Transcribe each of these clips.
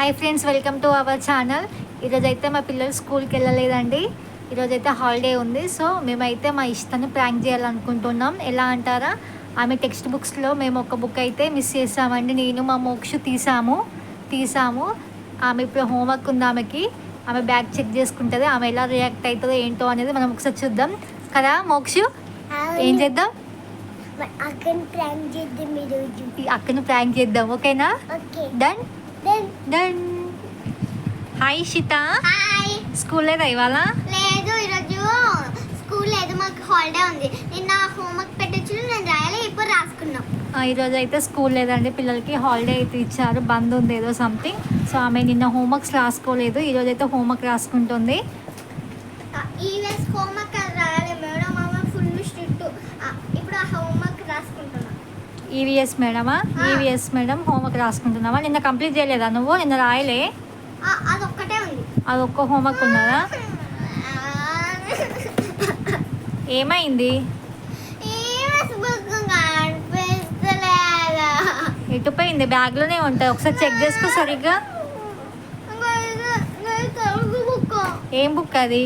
Hi friends welcome to our channel ఈరోజు అయితే మా పిల్లలు స్కూల్కి వెళ్ళలేదండి ఈరోజు అయితే హాలిడే ఉంది. సో మేమైతే మా ఇష్టాన్ని ప్రాంక్ చేయాలనుకుంటున్నాం. ఎలా అంటారా? ఆమె టెక్స్ట్ బుక్స్లో మేము ఒక బుక్ అయితే మిస్ చేసామండి. నేను మా మోక్షు తీసాము. తీసాము. ఆమె ఇప్పుడు హోంవర్క్ ఉంది ఆమెకి. ఆమె బ్యాగ్ చెక్ చేసుకుంటుంది. ఆమె ఎలా రియాక్ట్ అవుతుందో ఏంటో అనేది మనం ఒకసారి చూద్దాం. కదా మోక్షు? ఏం చేద్దాం? అక్కను ప్రాంక్ చేద్దాం ఓకేనా? Okay. Done done hi Shitha hi school లేదా ఇవాళ? లేదు ఈరోజు స్కూల్ లేదు మాకు హాలిడే ఉంది. నిన్న హోంవర్క్ పెట్టచ్చు నేను రాయాలి ఇప్పుడు రాసుకున్నాం. ఈరోజు అయితే స్కూల్ లేదండి. పిల్లలకి హాలిడే అయితే ఇచ్చారు. బంద్ ఉంది ఏదో సంథింగ్ సో ఆమె నిన్న హోంవర్క్స్ రాసుకోలేదు. ఈరోజు అయితే హోంవర్క్ రాసుకుంటుంది. ఈవెస్ హోంవర్క్ రాయాలి మేడం ఆమె ఫుల్ స్ట్రిక్ట్ ఇప్పుడు ఆ హోంవర్క్ రాసుకుంటున్నాం ఈవీఎస్ మేడమా? ఆ. ఈవీఎస్ మేడం హోంవర్క్ రాసుకుంటున్నావా? నిన్న కంప్లీట్ చేయలేదా నువ్వు? నిన్న రాయలే? అది ఉంది. ఒక్క హోంవర్క్ ఉన్నదా? ఏమైంది? ఎటుపోయింది బ్యాగ్లోనే ఉంటాయి ఒకసారి చెక్ చేసుకో సరిగ్గా. ఏం బుక్ అది?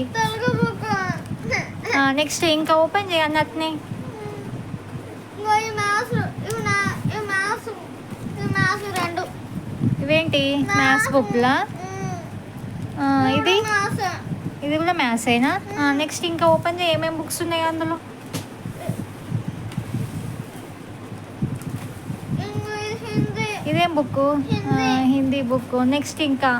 నెక్స్ట్ ఇంకా ఓపెన్ చేయండి అట్నే ఇంకో ఈ మ్యాథ్స్ ఇవి నా ఈ మ్యాథ్స్ ఈ మ్యాథ్స్ రెండు ఇవేంటి మ్యాథ్స్ బుక్లా. ఇది? ఇది కూడా మ్యాథ్స్ అయినా నెక్స్ట్ ఇంకా ఓపెన్ చేయి. ఏమేమి బుక్స్ ఉన్నాయి అందులో? ఇది బుక్ హిందీ. బుక్ నెక్స్ట్ ఇంకా?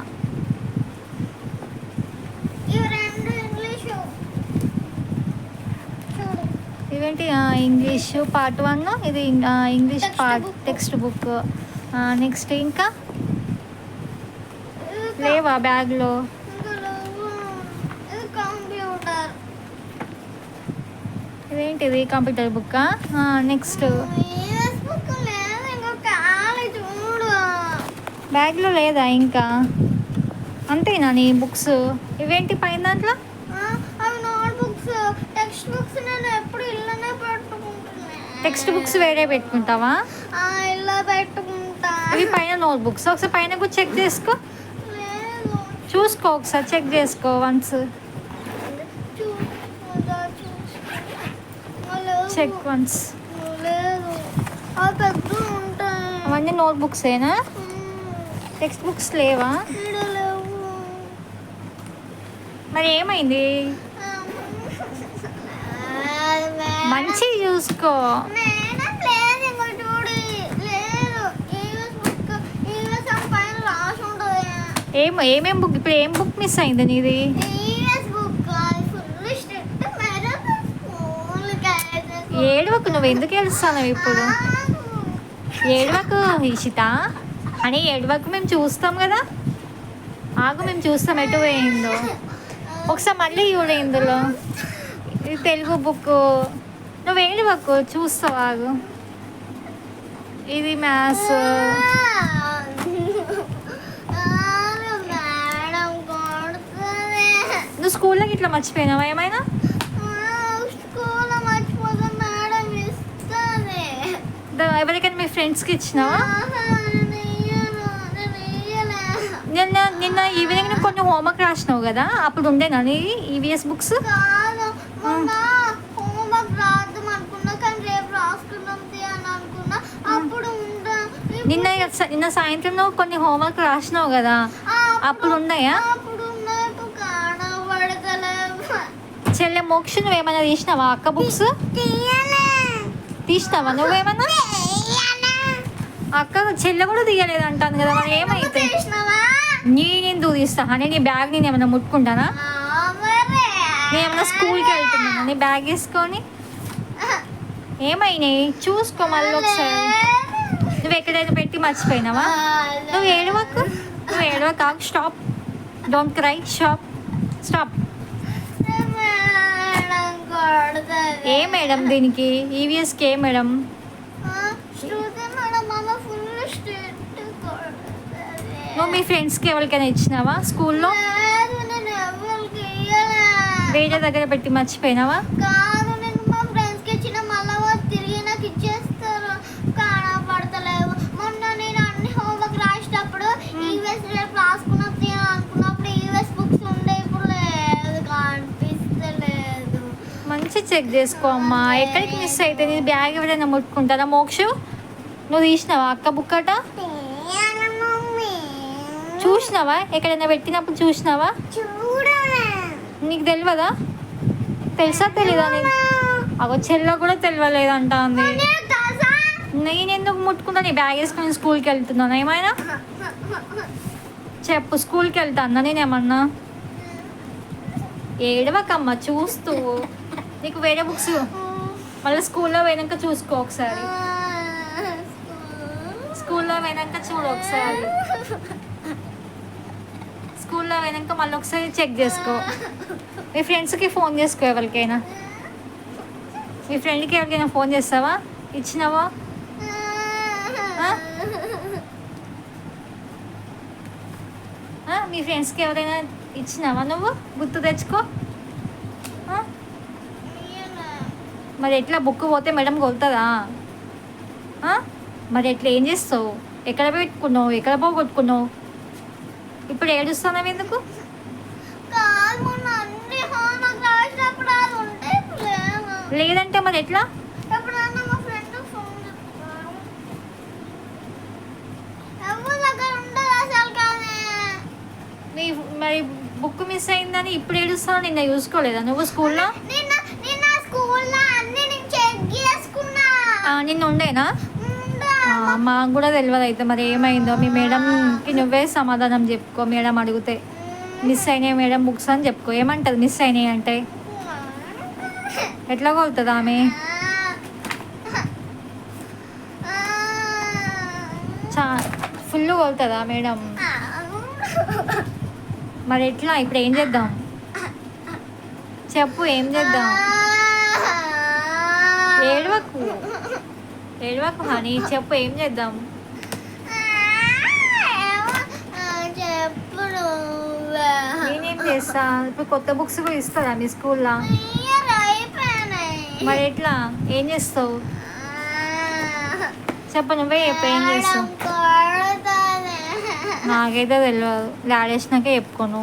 ఇవేంటి ఇంగ్లీష్ పార్ట్ వన్ ఇది English part. Text book next ఇంకా? లేవా బ్యాగ్లో? ఇదేంటిది? Computer book next. బ్యాగ్లో లేదా ఇంకా? అంతేనా నీ బుక్స్? ఇవేంటి పైన దాంట్లో? టెక్స్ట్ బుక్స్ వేరే పెట్టుకుంటావా? ఇలా పెట్టుకుంటా. ఇవి పైన నోట్ బుక్స్ ఒకసారి పైన కూడా చెక్ చేసుకో. చూసుకో ఒకసారి చెక్ చేసుకో వన్స్. Check once. అవన్నీ నోట్ బుక్స్ ఏనా. టెక్స్ట్ బుక్స్ లేవు? మరి ఏమైంది? మంచి చూసుకో మేడం లేదు ఇంకో చూడు లేదు ఈవెస్ బుక్ ఈవెస్ అని పైన రాసి ఉంటుంది ఏం ఏమేం బుక్ ఇప్పుడు ఏం బుక్ మిస్ అయింది నీది? ఏడవకు నువ్వు ఎందుకు ఏడుస్తావు ఇప్పుడు? ఏడవకు ఇషిత. అని ఏడవకు మేము చూస్తాం కదా? ఆగు మేము చూస్తాం ఎటు పోయిందో. ఒకసారి మళ్ళీ చూడు ఇందులో. ఇది తెలుగు బుక్ నువ్వు ఏడవకు చూస్తావు ఆగు. ఇది మ్యాథ్స్ మేడం కొడుతుంది నువ్వు స్కూల్లోకి ఇట్లా మర్చిపోయినావా ఏమైనా? ఎవరికైనా మీ ఫ్రెండ్స్కి ఇచ్చినావా? నేను నేను. నిన్న నిన్న ఈవినింగ్ నువ్వు కొన్ని హోంవర్క్ రాసినావు కదా అప్పుడు ఉండేనా నీ ఈవీఎస్ బుక్స్ నిన్న నిన్న సాయంత్రం నువ్వు కొన్ని హోంవర్క్ రాసినావు కదా అప్పుడు ఉన్నాయా? చెల్లె మోక్ష నువ్వేమైనా తీసినావా? అక్క బుక్స్? తీసినావా? నువ్వేమన్నా అక్క చెల్లె కూడా తీయలేదు అంటాను కదా మరి ఏమైతే నువ్వు నేను తీస్తా? అని నీ బ్యాగ్ నేను ఏమైనా ముట్టుకుంటానా? నేను ఏమైనా స్కూల్కి వెళ్తున్నాను? నీ బ్యాగ్ వేసుకొని? ఏమైనాయి? చూసుకో మళ్ళీ ఒకసారి. నువ్వు ఎక్కడైనా పెట్టి మర్చిపోయినావా? నువ్వు ఏడవకు. నువ్వు ఏడవక stop. Don't cry stop. Stop A madam దీనికి? ఈవీఎస్కి ఏ మేడం? ఆ, శృతి మేడం. నువ్వు మీ ఫ్రెండ్స్కి ఎవరికైనా ఇచ్చినావా స్కూల్లో. వేరే దగ్గర పెట్టి మర్చిపోయినావా కాదు నేను మా ఫ్రెండ్స్కి ఇచ్చిన మళ్ళా వాళ్ళు తిరిగి నాకు ఇచ్చేస్తారు కనపడతలేవు మొన్న నేను అన్ని హోంవర్క్ రాసేటప్పుడు ఈవెస్ రేపు చెక్ చేసుకో అమ్మా ఎక్కడికి మిస్ అయితే నీ బ్యాగ్ ఎవరైనా ముట్టుకుంటారా? మోక్షు నువ్వు తీసినావా? అక్క బుక్కట? చూసినావా? ఎక్కడైనా పెట్టినప్పుడు చూసినావా? నీకు తెలియదా తెలుసా తెలీదా నీకు? అగో చెల్ల కూడా తెలియలేదంట అంది నేను నేను ఎందుకు ముట్టుకుంటా? నీ బ్యాగ్ వేసుకొని స్కూల్కి వెళ్తున్నాను? ఏమైనా? చెప్పు స్కూల్కి వెళ్తాను నేనేమన్నా? ఏడవకమ్మ చూస్తూ. నీకు వేరే బుక్స్ మళ్ళీ స్కూల్లో పోయినాక చూసుకో ఒకసారి. స్కూల్లో పోయినాక చూడు ఒకసారి. స్కూల్లో పోయినాక మళ్ళీ ఒకసారి చెక్ చేసుకో. మీ ఫ్రెండ్స్కి ఫోన్ చేసుకో ఎవరికైనా. మీ ఫ్రెండ్కి ఎవరికైనా ఫోన్ చేస్తావా? ఇచ్చినావా? మీ ఫ్రెండ్స్కి ఎవరైనా ఇచ్చినావా నువ్వు? గుర్తు తెచ్చుకో. మరి ఎట్లా బుక్ పోతే మేడం కొలుతుందా? మరి ఎట్లా ఏం చేస్తావు? ఎక్కడ పెట్టుకున్నావు? ఎక్కడ పోగొట్టుకున్నావు ఇప్పుడు ఏడుస్తున్నావు ఎందుకు? లేదంటే మరి ఎట్లా? మా మరి బుక్ మిస్ అయిందని ఇప్పుడు ఏడుస్తావు నిన్న చూసుకోలేదా? నువ్వు స్కూల్లో? నిన్న ఉండేనా మాకు కూడా తెలియదు అయితే మరి ఏమైందో. మీ మేడంకి నువ్వే సమాధానం చెప్పుకో మేడం అడిగితే. మిస్ అయినాయి మేడం బుక్స్ అని చెప్పుకో. ఏమంటుంది మిస్ అయినాయి అంటే? ఎట్లా కొలుతుంది ఆమె? చా ఫుల్ కొలుతుందా మేడం? మరి ఎట్లా? ఇప్పుడు ఏం చేద్దాం? చెప్పు ఏం చేద్దాం? ఏడవకు. ఏడవకు హనీ చెప్పు ఏం చేద్దాం? నేనేం చేస్తా? ఇప్పుడు కొత్త బుక్స్ కూడా ఇస్తారా మీ స్కూల్లో? మరి ఎట్లా? ఏం చేస్తావు? చెప్ప నువ్వే చెప్పు ఏం చేస్తావు? నాకైతే తెలియదు. డాడీ చెప్పుకో చెప్పుకోను.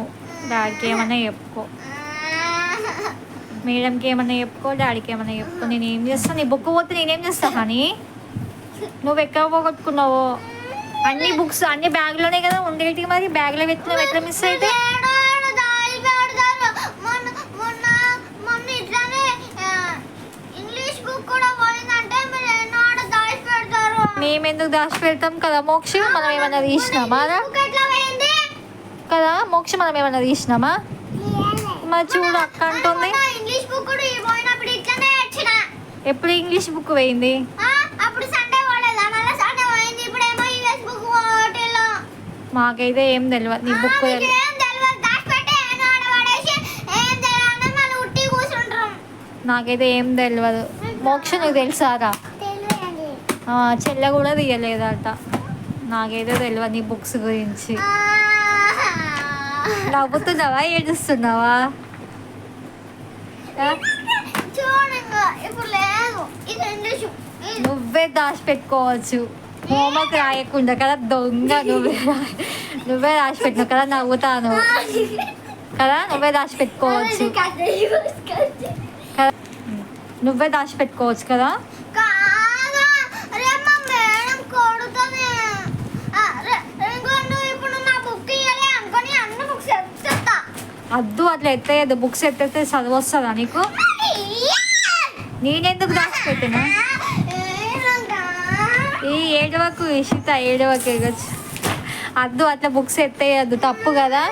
డాడీకి ఏమన్నా చెప్పుకో. మేడంకి ఏమన్నా చెప్పుకో డాడీకి ఏమన్నా చెప్పుకో. నేను ఏం చేస్తాను నీ బుక్ పోతే నేనేం చేస్తా కానీ నువ్వు ఎక్కడ పోగొట్టుకున్నావు? అన్ని బుక్స్ అన్ని బ్యాగ్లోనే కదా ఉండేటి మరి. బ్యాగ్లో పెట్టినావు ఎట్లా మిస్ అయితే? ఆడ దాచి పెడతాం కదా మోక్ష? మనం ఏమన్నా తీసినామా? కదా మోక్ష మనం ఏమన్నా తీసినామా? మరి చూడు అక్క అంటుంది. ఇంగ్లీష్ బుక్ ఎప్పుడు ఇంగ్లీష్ బుక్ పోయింది? అప్పుడు సండే పోలేదా? మళ్ళీ సండే పోయింది. ఇప్పుడు ఏమో యూఎస్ బుక్ పోటీలో మాకైతే ఏం తెలియదు నీ బుక్ నాకైతే ఏం తెలియదు మోక్ష నీకు తెలుసారా చెల్లె కూడా తీయలేదట. నాకైతే తెలియదు నీ బుక్స్ గురించి. నవ్వుతున్నావా? ఏడుస్తున్నావా ఆ? చూడు ఇంకా ఇప్పుడు లేదు ఇది ఇంగ్లీష్ నువ్వే దాచి పెట్టుకోవచ్చు హోంవర్క్ రాయకుండా కదా దొంగ నువ్వే నువ్వే దాచి పెట్టినావు కదా నవ్వుతాను. కదా నువ్వే దాచి పెట్టుకోవచ్చు నువ్వే దాచి పెట్టుకోవచ్చు కాదా రేపు మా మేడం కొడుతుంది ఆ, రే- ఇంకో నువ్వు ఇప్పుడు నా బుక్ ఇవ్వలే అనుకొని అన్ని బుక్స్ ఎత్తుతా అద్దు అట్లా ఎత్తేయద్దు. బుక్స్ ఎత్తేస్తే చదువు వస్తుందా నీకు? నేనెందుకు దాచి పెట్టినా? ఈ ఏడవకు ఇషిత ఏడవకు ఇగొచ్చు అద్దు అట్లా బుక్స్ ఎత్తేయద్దు. తప్పు కదా?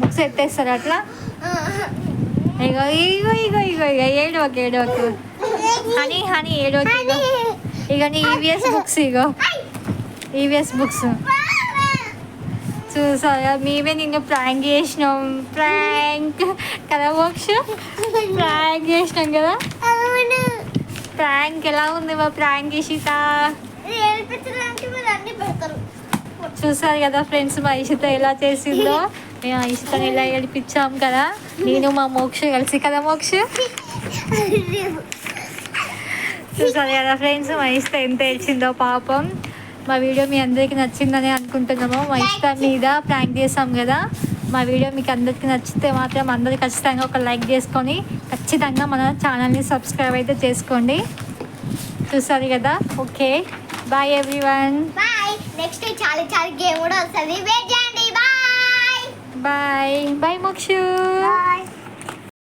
బుక్స్ ఎత్తేస్తారు అట్లా? ఇగో ఇగో ఇగో ఇగో ఇగో ఏడవకు ఏడవకు. హనీ హనీ ఏడవకు ఇగో. ఇక నీ ఈవీఎస్ బుక్స్ ఇగో. ఈవిఎస్ బుక్స్ చూసారా మేమే నిన్ను ప్రాంక్ చేసినాం ప్రాంక్ కదా మోక్ష ప్రాంక్ చేసినాం కదా ప్రాంక్ ఎలా ఉంది మా ప్రాంక్ ఇషిత చూసారు కదా ఫ్రెండ్స్ మా ఇషిత ఎలా చేసిందో? మేము ఇషితని ఎలా ఏడిపించాం కదా? నేను మా మోక్ష కలిసి కదా మోక్ష? చూసారు కదా ఫ్రెండ్స్ మా ఇష్ట ఎంత ఏడ్చిందో పాపం. మా వీడియో మీ అందరికీ నచ్చిందని అనుకుంటున్నాము మా ఇష్ట మీద ప్రాంక్ చేసాం కదా. మా వీడియో మీకు అందరికీ నచ్చితే మాత్రం అందరూ ఖచ్చితంగా ఒక లైక్ చేసుకొని ఖచ్చితంగా మన ఛానల్ని సబ్స్క్రైబ్ అయితే చేసుకోండి. చూసారు కదా? Okay. Bye everyone bye next చాలా చాలా గేమ్ కూడా వస్తుంది. వెయిట్ చేయండి. Bye bye bye Mokshu. Bye